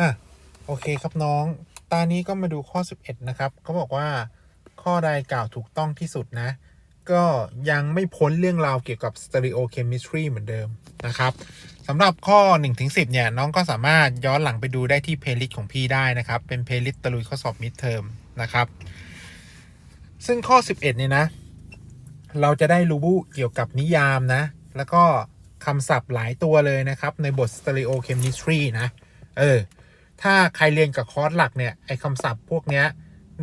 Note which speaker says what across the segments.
Speaker 1: อะโอเคครับน้องตอนนี้ก็มาดูข้อ 11 นะครับเขาบอกว่าข้อใดกล่าวถูกต้องที่สุดนะ ก็ยังไม่พ้นเรื่องราวเกี่ยวกับ stereochemistry เหมือนเดิมนะครับสำหรับข้อ 1-10 เนี่ย น้องก็สามารถย้อนหลังไปดูได้ที่เพลย์ลิสต์ของพี่ได้นะครับ เป็นเพลย์ลิสต์ตะลุยข้อสอบ midterm นะครับ ซึ่งข้อ 11 เนี่ยนะ เราจะได้รู้เกี่ยวกับนิยามนะ แล้วก็คำศัพท์หลายตัวเลยนะครับ ในบท stereochemistry นะ เออ ถ้าใครเรียนกับคอร์สหลักเนี่ยไอ้คำศัพท์พวกเนี้ย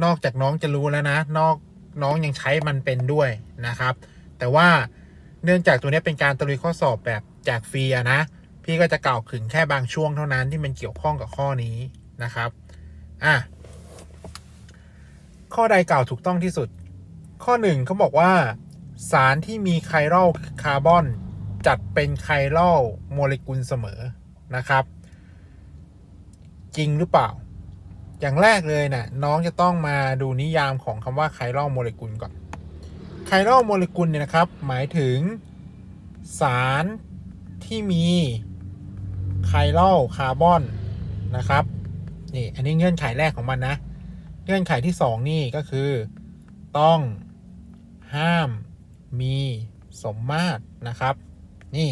Speaker 1: นอกจากน้องจะรู้แล้วนะ นอกน้องยังใช้มันเป็นด้วยนะครับ แต่ว่าเนื่องจากตัวนี้เป็นการตะลุยข้อสอบแบบแจกฟรีะนะ พี่ก็จะกล่าวขึงแค่บางช่วงเท่านั้นที่มันเกี่ยวข้องกับข้อนี้นะครับอะข้อใดกล่าวถูกต้องที่สุด ข้อหนึ่งเขาบอกว่า สารที่มีไคลรัลคาร์บอนจัดเป็นไคลรัลโมเลกุลเสมอนะครับ จริงหรือเปล่า อย่างแรกเลยนะ่ะน้องจะต้องมาดูนิยามของคำว่าไคลรัลโมเลกุลก่อนไคลรัลโมเลกุลเนี่ยนะครับ หมายถึงสารที่มีไคลรัลคาร์บอนนะครับนี่อันนี้เงื่อนไขแรกของมันนะ เงื่อนไขที่สองนี่ก็คือต้องห้ามมีสมมาตรนะครับ นี่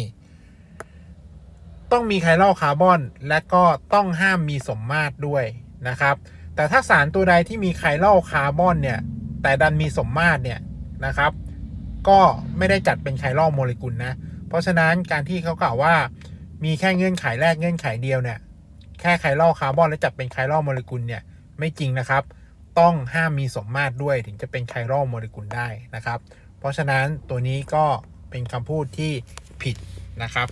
Speaker 1: ต้องมีไคลรัลคาร์บอน และก็ต้องห้ามมีสมมาตรด้วยนะครับ แต่ถ้าสารตัวใดที่มีไคลรัลคาร์บอนเนี่ย แต่ดันมีสมมาตรเนี่ยนะครับ ก็ไม่ได้จัดเป็นไคลรัลโมเลกุลนะ เพราะฉะนั้นการที่เขากล่าวว่ามีแค่เงื่อนไขแรกเงื่อนไขเดียวเนี่ย แค่ไคลรัลคาร์บอนแล้วจัดเป็นไคลรัลโมเลกุลเนี่ยไม่จริงนะครับ ต้องห้ามมีสมมาตรด้วยถึงจะเป็นไคลรัลโมเลกุลได้นะครับ เพราะฉะนั้นตัวนี้ก็เป็นคำพูดที่ผิดนะครับ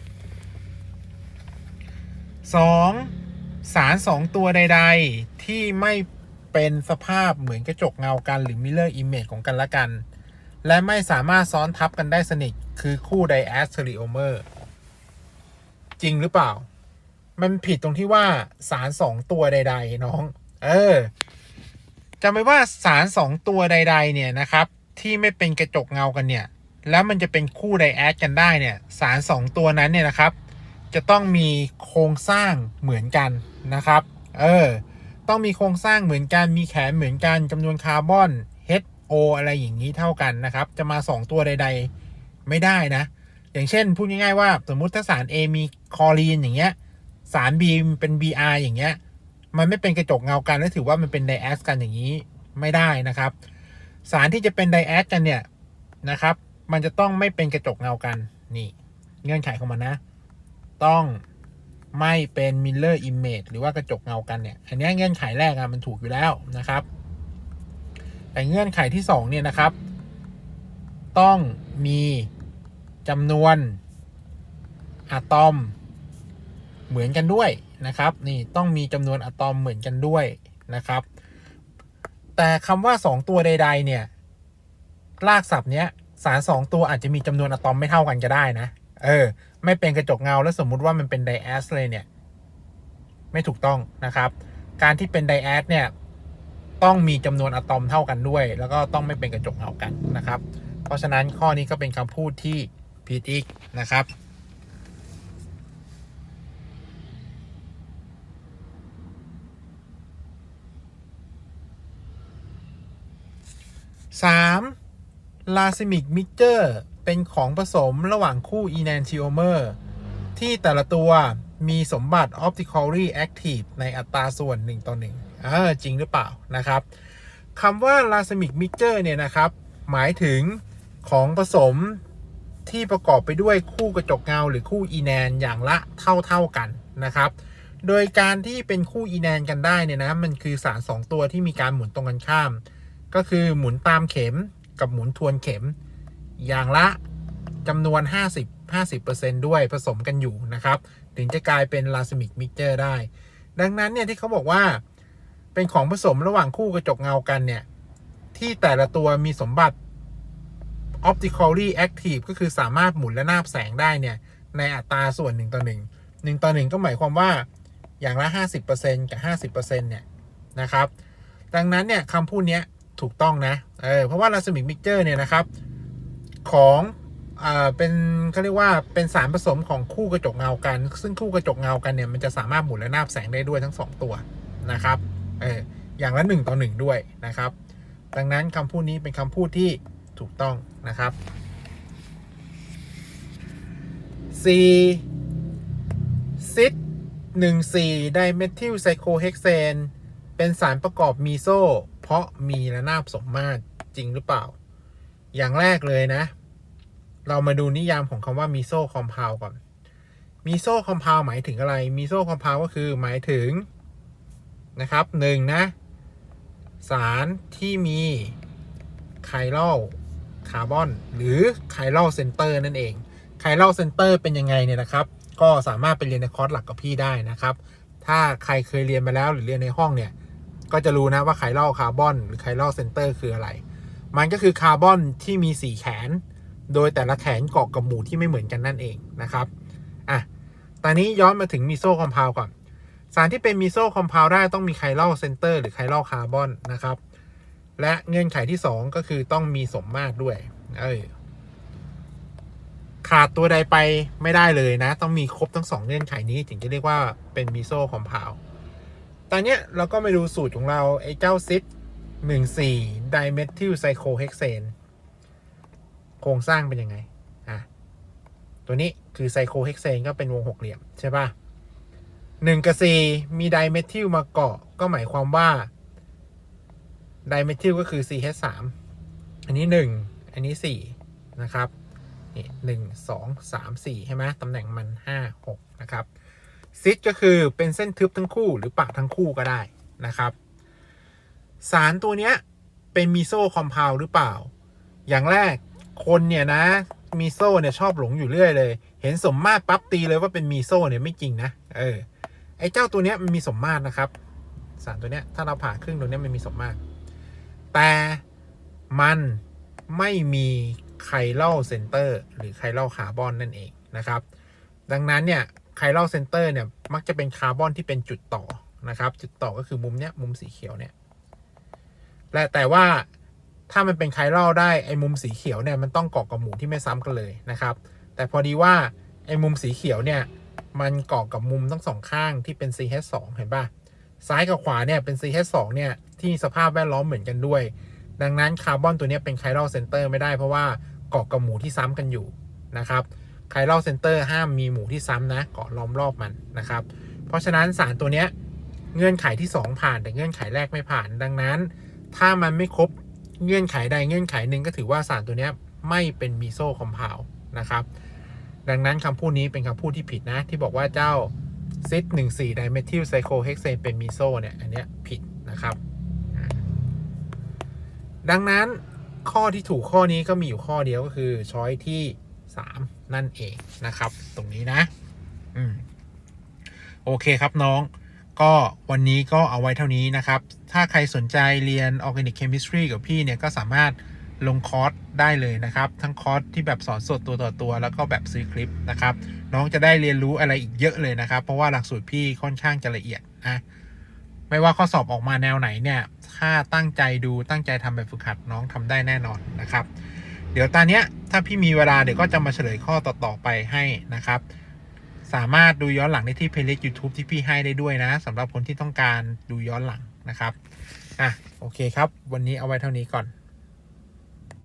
Speaker 1: 2. สารสองตัวใด ๆ ที่ไม่เป็นสภาพเหมือนกระจกเงากันหรือ mirror image ของกันและกัน และไม่สามารถซ้อนทับกันได้สนิท คือคู่ไดแอสเทริโอเมอร์จริงหรือเปล่า มันผิดตรงที่ว่าสารสองตัวใด ๆ น้อง เออจำไว้ว่าสารสองตัวใด ๆ เนี่ยนะครับ ที่ไม่เป็นกระจกเงากันเนี่ย แล้วมันจะเป็นคู่ไดแอสกันได้เนี่ย สารสองตัวนั้นเนี่ยนะครับ จะต้องมีโครงสร้างเหมือนกันนะครับ เออ ต้องมีโครงสร้างเหมือนกัน มีแขนเหมือนกันจำนวนคาร์บอน HO อะไรอย่างนี้เท่ากันนะครับ จะมา 2 ตัวใด ๆ ไม่ได้นะ อย่างเช่นพูดง่ายๆว่า สมมติถ้าสาร A มีคลอรีนอย่างเงี้ย สาร B เป็น Br อย่างเงี้ย มันไม่เป็นกระจกเงากัน และถือว่ามันเป็นไดแอสกันอย่างนี้ไม่ได้นะครับ สารที่จะเป็นไดแอสกันเนี่ยนะครับ มันจะต้องไม่เป็นกระจกเงากันนี่ เงื่อนไขของมันนะ ต้องไม่เป็นมิ mirror image หรือว่ากระจกเงากันเนี่ย อันนี้เงื่อนไขแรกอะมันถูกอยู่แล้วนะครับ แต่เงื่อนไขที่สองเนี่ยนะครับ ต้องมีจำนวนอะตอมเหมือนกันด้วยนะครับ นี่ต้องมีจำนวนอะตอมเหมือนกันด้วยนะครับ แต่คำว่าสองตัวใด ๆ เนี่ยลากศัพท์เนี้ยสารสองตัวอาจจะมีจำนวนอะตอมไม่เท่ากันก็ได้นะ เออไม่เป็นกระจกเงา แล้วสมมุติว่ามันเป็นไดแอสเลยเนี่ย ไม่ถูกต้องนะครับ การที่เป็นไดแอสเนี่ย ต้องมีจำนวนอะตอมเท่ากันด้วย แล้วก็ต้องไม่เป็นกระจกเงากันนะครับ เพราะฉะนั้นข้อนี้ก็เป็นคำพูดที่ผิดอีกนะครับ 3. ลาซิมิกมิเจอร์ เป็นของผสมระหว่างคู่ enantiomer ที่แต่ละตัวมีสมบัติ optically active ในอัตราส่วน 1 ต่อ1เออจริงหรือเปล่านะครับคำว่า racemic mixture เนี่ยนะครับ หมายถึงของผสมที่ประกอบไปด้วยคู่กระจกเงาหรือคู่อีแนนอย่างละเท่า ๆกันนะครับ โดยการที่เป็นคู่อีแนนกันได้เนี่ยนะมันคือสาร 2 ตัวที่มีการหมุนตรงกันข้าม ก็คือหมุนตามเข็มกับหมุนทวนเข็ม อย่างละจำนวน 50 50%ด้วยผสมกันอยู่นะครับ ถึงจะกลายเป็นลาสมิกมิกเจอร์ได้ ดังนั้นเนี่ยที่เขาบอกว่าเป็นของผสมระหว่างคู่กระจกเงากันเนี่ย ที่แต่ละตัวมีสมบัติ optically active ก็คือสามารถหมุนและนาบแสงได้เนี่ย ในอัตราส่วน 1 ต่อ 1 1 ต่อ 1 ก็หมายความว่าอย่างละ 50%กับ 50%เนี่ยนะครับ ดังนั้นเนี่ยคำพูดเนี้ยถูกต้องนะเออเพราะว่า racemic mixture เนี่ยนะครับ ของอ่าเป็นเขาเรียกว่าเป็นสารผสมของคู่กระจกเงากัน ซึ่งคู่กระจกเงากันเนี่ยมันจะสามารถหมุนและนาบแสงได้ด้วยทั้งสองตัวนะครับเอออย่างละหนึ่งต่อหนึ่งด้วยนะครับ ดังนั้นคำพูดนี้เป็นคำพูดที่ถูกต้องนะครับ C ซิด14 ไดเมทิลไซโคเฮกเซนเป็นสารประกอบมีโซเพราะมีระนาบสมมาตรจริงหรือเปล่า อย่างแรกเลยนะ เรามาดูนิยามของคำว่ามีโซคอมเพลก่อน มีโซคอมเพลหมายถึงอะไร มีโซคอมเพลก็คือหมายถึงนะครับหนึ่งนะ สารที่มีไคลอลคาร์บอน หรือไคลอลเซนเตอร์นั่นเองไคลอลเซนเตอร์เป็นยังไงเนี่ยนะครับ ก็สามารถไปเรียนในคอร์สหลักกับพี่ได้นะครับ ถ้าใครเคยเรียนมาแล้วหรือเรียนในห้องเนี่ย ก็จะรู้นะว่าไคลอลคาร์บอนหรือไคลอลเซนเตอร์คืออะไร มันก็คือคาร์บอนที่มี 4 แขน โดยแต่ละแขนเกาะกับหมู่ที่ไม่เหมือนกันนั่นเองนะครับอะตอนนี้ย้อนมาถึงมิโซคอมเพลก่อน สารที่เป็นมิโซคอมเพลได้ต้องมีไคลอลเซนเตอร์หรือไคลอลคาร์บอนนะครับ และเงื่อนไขที่ 2 ก็คือต้องมีสมมาตรด้วย เออขาดตัวใดไปไม่ได้เลยนะ ต้องมีครบทั้งสองเงื่อนไขนี้ถึงจะเรียกว่าเป็นมิโซคอมเพลตอนนี้เราก็มาดูสูตรของเราไอ้เจ้าซิด14ไดเมทิลไซโคเฮกเซน ครงสร้างเป็นยังไงอะตัวนี้คือไซโคเฮกเซนก็เป็นวงหกเหลี่ยมใช่ป่ะหนึ่งกับสี่มีไดเมทิลมาเกาะก็หมายความว่าไดเมทิลก็คือ CH3 อันนี้หนึ่งอันนี้สี่นะครับนี่หนึ่งสองสามสี่ใช่ไหมตำแหน่งมันห้าหกนะครับซิดก็คือเป็นเส้นทึบทั้งคู่หรือปากทั้งคู่ก็ได้นะครับ สารตัวเนี้ยเป็นมิโซคอมเพลหรือเปล่า อย่างแรก คนเนี่ยนะมิโซ่เนี่ยชอบหลงอยู่เรื่อยเลย เห็นสมมาตรปั๊บตีเลยว่าเป็นมิโซ่เนี่ยไม่จริงนะเออไอ้เจ้าตัวเนี้ยมันมีสมมาตรนะครับสารตัวเนี้ยถ้าเราผ่าครึ่งตัวเนี้ยมันมีสมมาตรแต่มันไม่มีไคลอลเซนเตอร์หรือไคลอลคาร์บอนนั่นเองนะครับ ดังนั้นเนี่ยไคลอลเซนเตอร์เนี่ยมักจะเป็นคาร์บอนที่เป็นจุดต่อนะครับ จุดต่อก็คือมุมเนี้ยมุมสีเขียวเนี่ยและแต่ว่า ถ้ามันเป็นไคลอลได้ไอ้มุมสีเขียวเนี่ยมันต้องเกาะกับหมู่ที่ไม่ซ้ำกันเลยนะครับ แต่พอดีว่าไอ้มุมสีเขียวเนี่ยมันเกาะกับมุมทั้งสองข้างที่เป็น CH2 เห็นป่ะซ้ายกับขวาเนี่ยเป็น CH2 เนี่ยที่สภาพแวดล้อมเหมือนกันด้วย ดังนั้นคาร์บอนตัวนี้เป็นไคลอลเซนเตอร์ไม่ได้เพราะว่าเกาะกับหมู่ที่ซ้ำกันอยู่นะครับไคลอลเซนเตอร์ห้ามมีหมู่ที่ซ้ำนะเกาะล้อมรอบมันนะครับ เพราะฉะนั้นสารตัวนี้เงื่อนไขที่ 2 ผ่านแต่เงื่อนไขแรกไม่ผ่าน ดังนั้น ถ้ามันไม่ครบ เงื่อนไขใดเงื่อนไขหนึ่งก็ถือว่าสารตัวนี้ไม่เป็นมิโซคอมเพลนะครับ ดังนั้นคำพูดนี้เป็นคำพูดที่ผิดนะ ที่บอกว่าเจ้าซิด14ไดเมทิลไซโคเฮกเซนเป็นมิโซเนี่ย อันเนี้ยผิดนะครับ ดังนั้นข้อที่ถูกข้อนี้ก็มีอยู่ข้อเดียวก็คือช้อยที่ 3 นั่นเองนะครับ ตรงนี้นะ อืม โอเคครับน้อง ก็วันนี้ก็เอาไว้เท่านี้นะครับ ถ้าใครสนใจเรียน Organic Chemistry กับพี่เนี่ย ก็สามารถลงคอร์สได้เลยนะครับ ทั้งคอร์สที่แบบสอนสดตัวต่อตัว แล้วก็แบบซื้อคลิปนะครับ น้องจะได้เรียนรู้อะไรอีกเยอะเลยนะครับ เพราะว่าหลักสูตรพี่ค่อนข้างจะละเอียดนะไม่ว่าข้อสอบออกมาแนวไหนเนี่ย ถ้าตั้งใจดูตั้งใจทำแบบฝึกหัดน้องทำได้แน่นอนนะครับ เดี๋ยวตอนนี้ถ้าพี่มีเวลาเดี๋ยวก็จะมาเฉลยข้อต่อๆไปให้นะครับ สามารถดูย้อนหลังได้ที่เพลย์ลิสต์ YouTube ที่พี่ให้ได้ด้วยนะสำหรับคนที่ต้องการดูย้อนหลังนะครับอะโอเคครับ วันนี้เอาไว้เท่านี้ก่อน